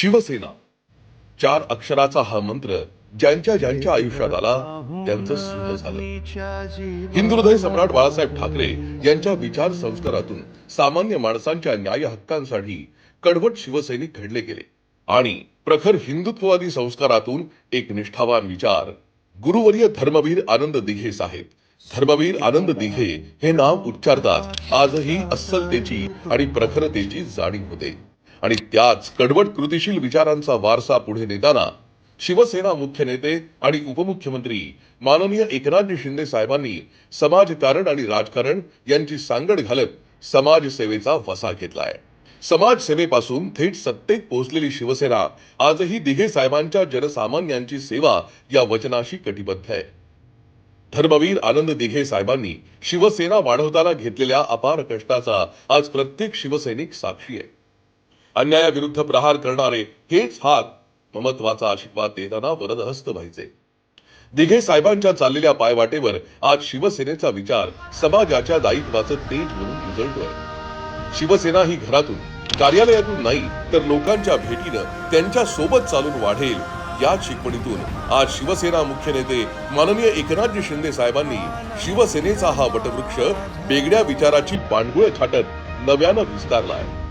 शिवसेना. चार अक्षराचा हा मंत्र ज्यांच्या ज्यांच्या आयुष्यात आला त्यांचं सिद्ध झालं. हिंदुहृदय सम्राट बाळासाहेब ठाकरे यांच्या विचार संस्कारातून सामान्य माणसांच्या न्याय हक्कांसाठी कडवट शिवसैनिक घडले गेले. आणि प्रखर हिंदुत्ववादी संस्कारातून एक निष्ठावान विचार गुरुवर्य धर्मवीर आनंद दिघे साहेब. धर्मवीर आनंद दिघे हे नाव उच्चारतात. आजही अस्सलतेची आणि प्रखरतेची जाणीव होते. आणि त्याच कडवट कृतिशील विचारांचा वारसा पुढे नेताना शिवसेना मुख्य नेते आणि उपमुख्यमंत्री माननीय एकनाथजी शिंदे साहेबांनी समाजकारण आणि राजकारण यांची सांगड घालत समाजसेवेचा वसा घेतलाय. समाजसेवेपासून थेट सत्तेत पोहोचलेली शिवसेना आजही दिघे साहेबांच्या जनसामान्यांची सेवा या वचनाशी कटिबद्ध आहे. धर्मवीर आनंद दिघे साहेबांनी शिवसेना वाढवताना घेतलेल्या अपार कष्टाचा आज प्रत्येक शिवसैनिक साक्षी आहे. अन्यायाविरुद्ध प्रहार करणारे हेच हात ममत्वाचा आशीर्वाद देताना वरदहस्त व्हायचे. दिघे साहेबांच्या चाललेल्या पायवाटेवर आज शिवसेनेचा विचार समाजाच्या दायित्वाचं तेज म्हणून उजळतोय. शिवसेना ही घरातून कार्यालयातून नाही तर लोकांच्या भेटीनं त्यांच्यासोबत चालून वाढेल या शिकवणीतून आज शिवसेना मुख्य नेते माननीय एकनाथजी शिंदे साहेबांनी शिवसेनेचा हा वटवृक्ष वेगळ्या विचाराची पाणगुळ छाटत नव्यानं विस्तारला आहे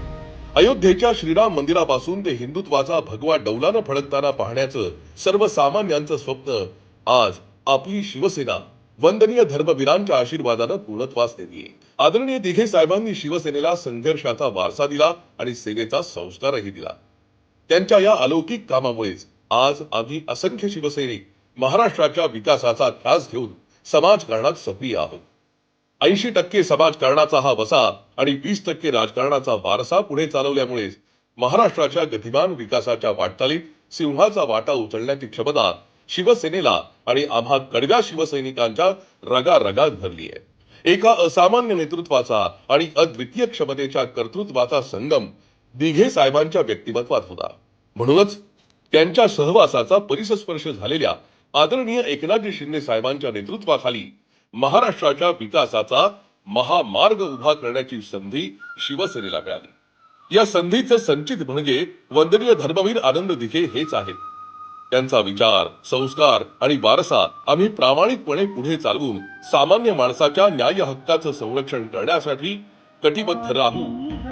अयोध्येच्या श्रीराम मंदिरापासून ते हिंदुत्वाचा भगवा डौलानं फडकताना पाहण्याचं सर्वसामान्यांचं स्वप्न आज आपली शिवसेना वंदनीय धर्मवीरांच्या आशीर्वादानं पूर्णत्वास नेली. आदरणीय दिघे साहेबांनी शिवसेनेला संघर्षाचा वारसा दिला आणि सेवेचा संस्कारही दिला. त्यांच्या या अलौकिक कामामुळेच आज आम्ही असंख्य शिवसैनिक महाराष्ट्राच्या विकासाचा त्रास घेऊन समाजकारणात सक्रिय आहोत. ऐंशी टक्के समाजकारणाचा हा वसा आणि वीस टक्के राजकारणाचा वारसा पुढे चालवल्यामुळे महाराष्ट्राच्या गतिमान विकासाच्या वाटचालीत सिंहाचा वाटा उचलण्याची क्षमता शिवसेनेला आणि आम्हा कडव्या शिवसैनिकांच्या रगारगात धरली आहे. एका असामान्य नेतृत्वाचा आणि अद्वितीय क्षमतेच्या कर्तृत्वाचा संगम दिघे साहेबांच्या व्यक्तिमत्वात होता. म्हणूनच त्यांच्या सहवासाचा परिसस्पर्श झालेल्या आदरणीय एकनाथजी शिंदे साहेबांच्या नेतृत्वाखाली महाराष्ट्राच्या विकासाचा महामार्ग उभा करण्याची संधी शिवसेनेला मिळाली. या संधीचं संचित म्हणजे वंदनीय धर्मवीर आनंद दिघे हेच आहेत. त्यांचा विचार संस्कार आणि वारसा आम्ही प्रामाणिकपणे पुढे चालवून सामान्य माणसाच्या न्याय हक्काचं संरक्षण करण्यासाठी कटिबद्ध राहू.